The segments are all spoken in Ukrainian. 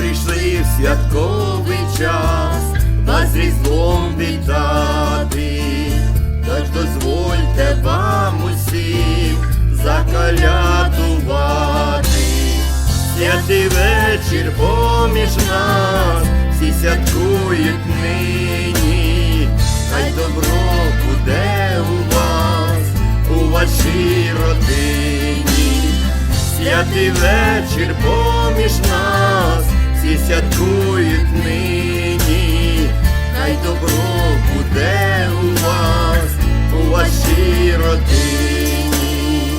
запросив святковий час вас різдвом вітати, тож дозвольте вам усім закалятувати. Святий вечір поміж нас, всі святкують нині, хай добро буде у вас, у вашій родині. Святий вечір поміж нас, всі святкують нині, хай добро буде у вас, у вашій родині.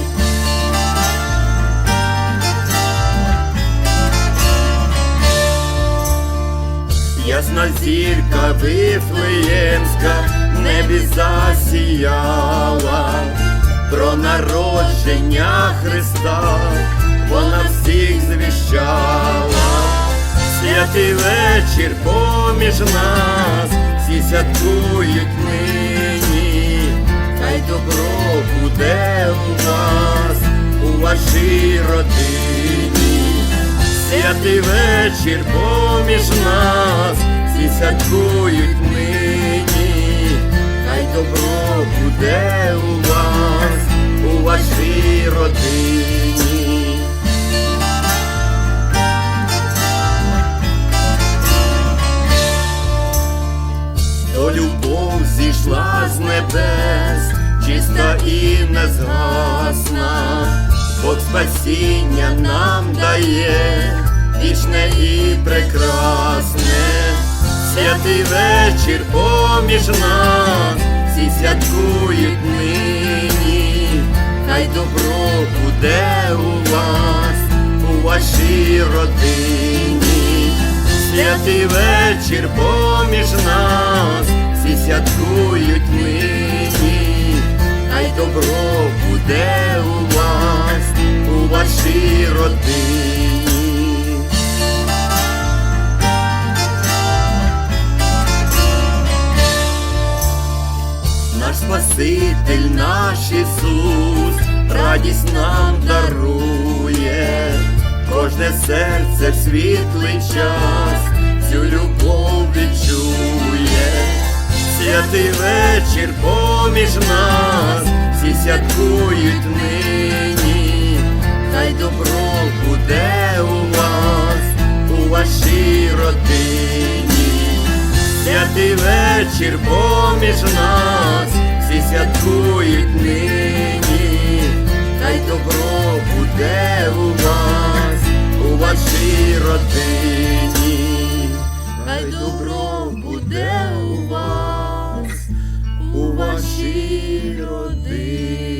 Ясна зірка вифлеємська в небі засіяла, про народження Христа святий вечір поміж нас, всі святкують нині, хай добро буде у вас, у вашій родині. Святий вечір поміж нас, і незгасна, Бог спасіння нам дає, вічне і прекрасне, святий вечір поміж нас, всі святкують нині, хай добро буде у вас, у вашій родині. Святий вечір поміж у родині. Наш Спаситель, наш Ісус, радість нам дарує, кожне серце в світлий час, цю любов відчує, святий вечір поміж нас, всі святкують нині, хай добро буде у вас, у вашій родині, п'ятий вечір поміж нас, всі святкують нині, хай добро буде у вас, у вашій родині, хай добро буде у вас, у вашій родині.